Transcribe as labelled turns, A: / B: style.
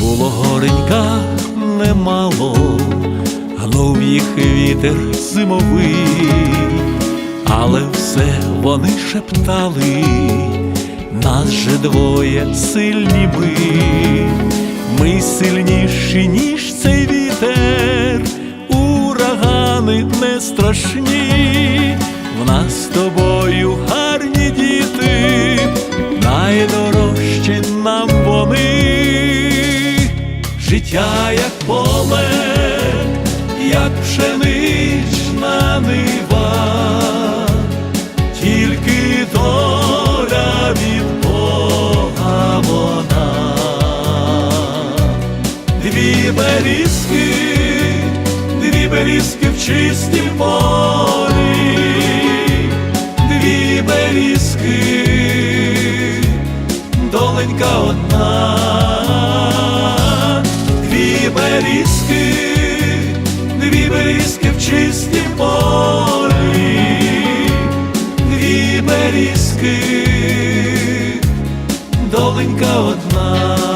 A: Було горенька немало, гнув їх вітер зимовий, але все вони шептали, нас же двоє сильні ми, ми сильніші, ніж цей вітер, урагани не страшні, в нас з тобою життя як поле, як пшенична нива, тільки доля від Бога вона, дві берізки, дві берізки в чистім полі, дві берізки, доленька одна, берізки, дві берізки в чистім полі, дві берізки, доленька одна.